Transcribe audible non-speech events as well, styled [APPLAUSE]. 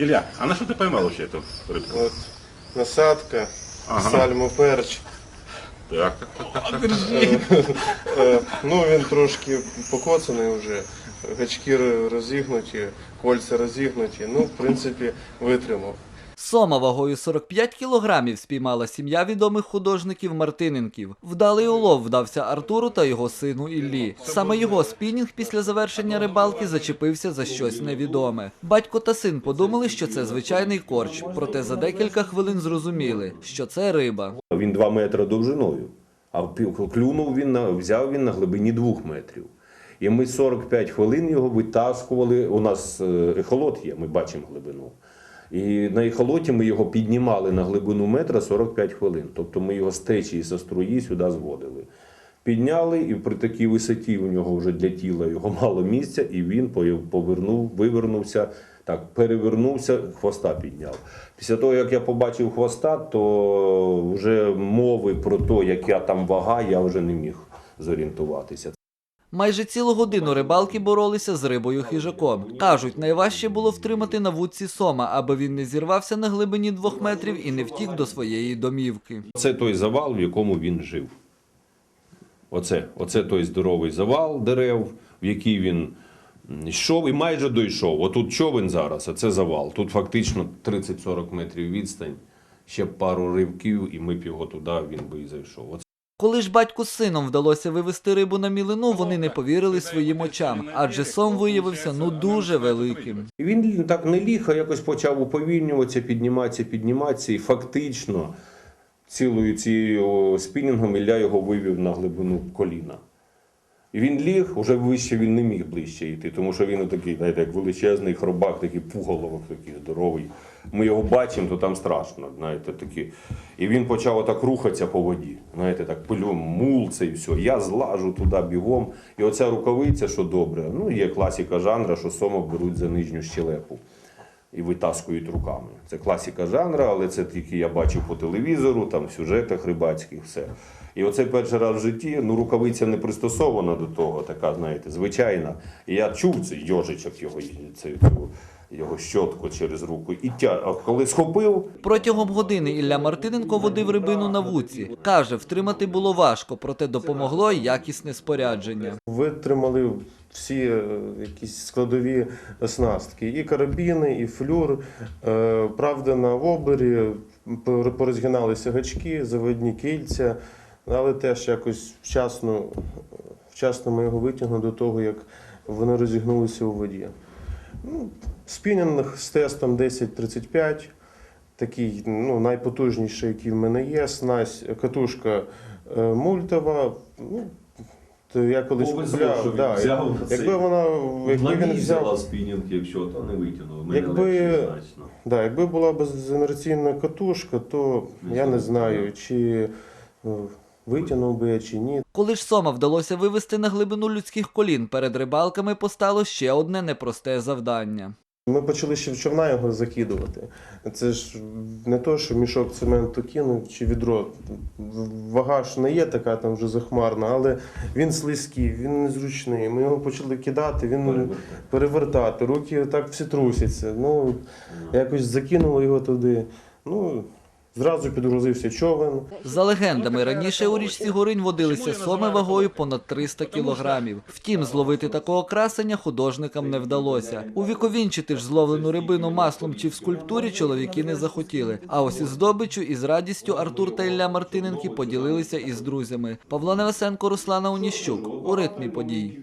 Илья, а на что ты поймал вообще эту рыбку? От насадка, Ага. сальмо перч. Так, так, так, так, так. Е, Ну він трошки покоцаний вже. Гачки р- розігнуті, кольця розігнуті. Ну, в принципі, витримав. Сома вагою 45 кілограмів спіймала сім'я відомих художників Мартиненків. Вдалий улов вдався Артуру та його сину Іллі. Саме його спінінг після завершення рибалки зачепився за щось невідоме. Батько та син подумали, що це звичайний корч, проте за декілька хвилин зрозуміли, що це риба. Він 2 метри довжиною, а клюнув він взяв він на глибині 2 метрів. І ми 45 хвилин його витаскували. У нас е, ехолот є, ми бачимо глибину. І на ехолоті ми його піднімали на глибину метра 45 хвилин. Тобто ми його з течії зі струї сюди зводили. Підняли, і при такій висоті у нього вже для тіла його [LAUGHS] мало місця, і він повернув, вивернувся, так, перевернувся, хвоста підняв. Після того, як я побачив хвоста, то вже мови про те, яка там вага, я вже не міг зорієнтуватися. Майже цілу годину рибалки боролися з рибою хижаком. Кажуть, найважче було втримати на вудці сома, аби він не зірвався на глибині двох метрів і не втік до своєї домівки. Це той завал, в якому він жив. Оце, оце той здоровий завал дерев, в який він йшов і майже дійшов. Отут човен зараз, а це завал. Тут фактично 30-40 метрів відстань. Ще пару ривків, і ми б його туди, він би і зайшов. Коли ж батьку з сином вдалося вивести рибу на мілину, вони не повірили своїм очам, адже сом виявився ну дуже великим. Він так не ліг, а якось почав уповільнюватися, підніматися, підніматися. І фактично цілою цією спінінгом Ілля його вивів на глибину коліна. І він ліг, уже вище він не міг ближче йти, тому що він такий, знаєте, як величезний хробак, такий пуголовок, такий здоровий. Ми його бачимо, то там страшно, знаєте, такі. І він почав отак рухатися по воді. Знаєте, так пильом, мул це і все. Я злажу туди бігом. І оця рукавиця, що добре, ну є класика жанра, що сомов беруть за нижню щелепу і витаскують руками. Це класика жанра, але це тільки я бачив по телевізору, там в сюжетах рибацьких, все. І оцей перший раз в житті, ну рукавиця не пристосована до того, така, знаєте, звичайна. І я чув цей йожичок його, цей, цю, його щотку через руку. І тя, а коли схопив, Протягом години Ілля Мартиненко водив рибину на вудці. Каже, втримати було важко, проте допомогло якісне спорядження. Витримали всі е, якісь складові оснастки. І карабіни, і флюр. Е, Правда, на обері порозгиналися гачки, заводні кільця, але теж якось вчасно, вчасно ми його витягнули до того, як вони розігнулися у воді. Ну, спінінг з тестом 10-35. Такий ну, найпотужніший, який в мене є. Снасть, катушка е, мультова. Ну, то я колись Повезло, купляв. що він да, взяв якби цей- вона, якби він взяв, спінінг, якщо то не витягнув. Якби- да, якби була безінерційна катушка, то я не знаю, чи е, витягнув би я чи ні. Коли ж сома вдалося вивести на глибину людських колін, перед рибалками постало ще одне непросте завдання. Ми почали ще в човна його закидувати. Це ж не то, що мішок цементу кинув чи відро. Вага ж не є така там вже захмарна, але він слизький, він незручний. Ми його почали кидати, він перевертати, руки так всі трусяться. Ну, якось закинуло його туди. Ну, зразу підгрузився човен. За легендами, раніше у річці Горинь водилися соми вагою понад 300 кілограмів. Втім, зловити такого красення художникам не вдалося. Увіковінчити ж зловлену рибину маслом чи в скульптурі чоловіки не захотіли. А ось із здобиччю із радістю Артур та Ілля Мартиненки поділилися із друзями. Павло Невесенко, Руслана Уніщук у ритмі подій.